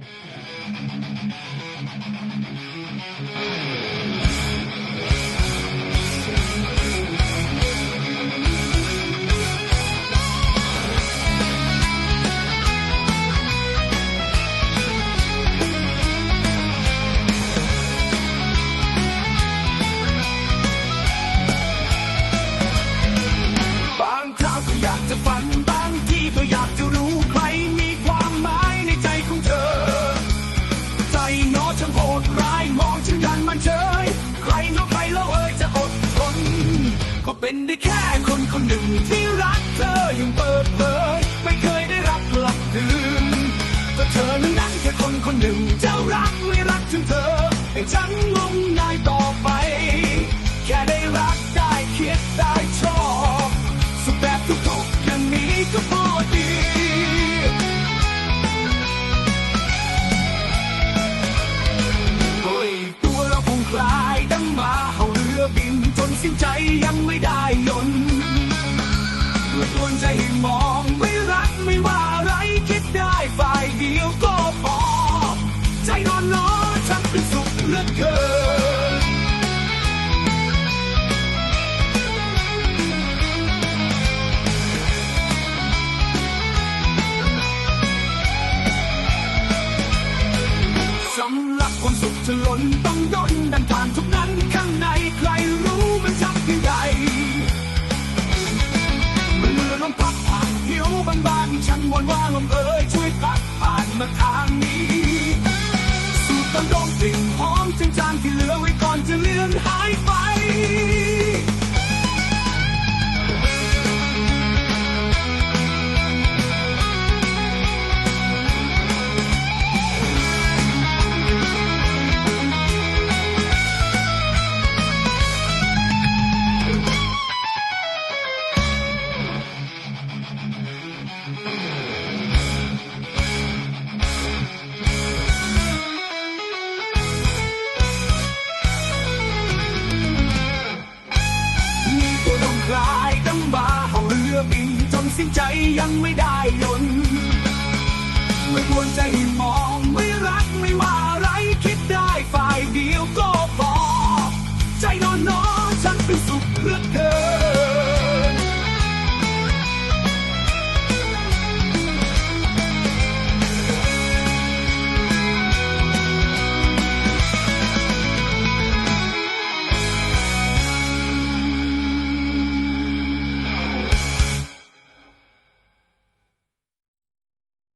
บ มันเฉย ใครหนอใครแล้วเอ่ยจะอดทน ก็เป็นได้แค่คนคนหนึ่งที่รักเธอยังเปิดเผย ไม่เคยได้รับกลับคืนก็เธอนั้นแค่คนคนหนึ่งจะรักไม่รักถึงเธอ ให้ฉันงมงายต่อไป แค่ได้รักได้คิดได้ชอบ สุขแบบทุกๆอย่างนี้ก็พอดี ยังไม่ได้ยนต์เมื่อควรใจให้มองไม่รักไม่ว่าอะไรคิดได้ฝ่ายเดียวก็พอ ใจนอนน้อฉันเป็นสุขเหลือเกินสำหรับความสุขจะล้นต้องย่นดันผ่านทุก วอนว่าลมเอ่ยช่วยพัดผ่านมาทางินใจยังไม่ได้ยนไม่ควรจะหินมองไม่รักไม่ว่าไรคิดได้ฝ่ายเดียวก็พอใจนอนนอฉันเป็นสุขเพื่อเธอ